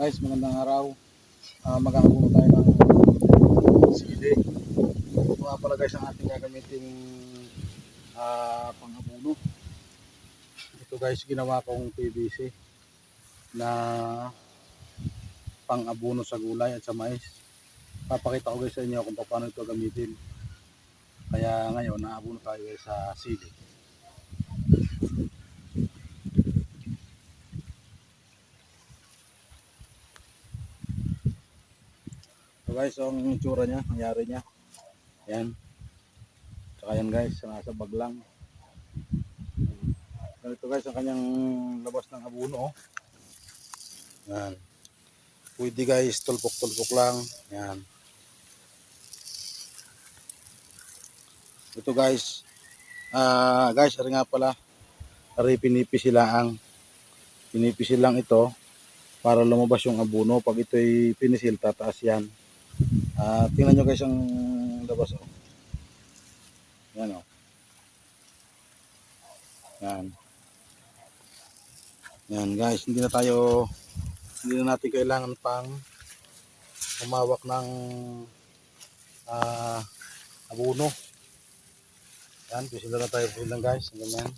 Guys, magandang araw. Uh, Mag-aabuno tayo ng sili. Ito nga pala guys ang ating gagamitin uh, pang-abuno. Ito guys, ginawa kong PVC na pang-abuno sa gulay at sa mais. Papakita ko guys sa inyo kung paano ito gamitin. Kaya ngayon, naabuno tayo guys sa sili. So guys, so ang itsura niya, nangyari niya. Yan. Saka yan guys, nasa bag lang. Ganito guys, ang kanyang labas ng abuno. Oh. Yan. Pwede guys, tulpok-tulpok lang. Yan. Ito guys, ah guys, ari nga pala, ari pinipisi lang. Pinipisi lang ito para lumabas yung abuno. Pag ito'y pinisil, tataas yan. Ah, tingnan nyo guys ang labas oh. Yan oh. Yan. Yan guys, hindi na tayo hindi na natin kailangan pang umawak ng ah abuno. Yan, pisila na tayo pisila guys. Ganyan.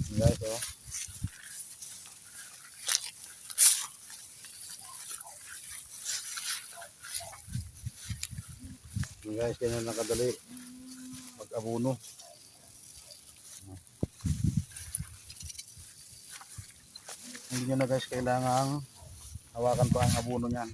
Yan guys oh. Guys, ganyan lang kadali. Pag-abuno. Hindi nyo na guys kailangan hawakan pa ang abuno niyan.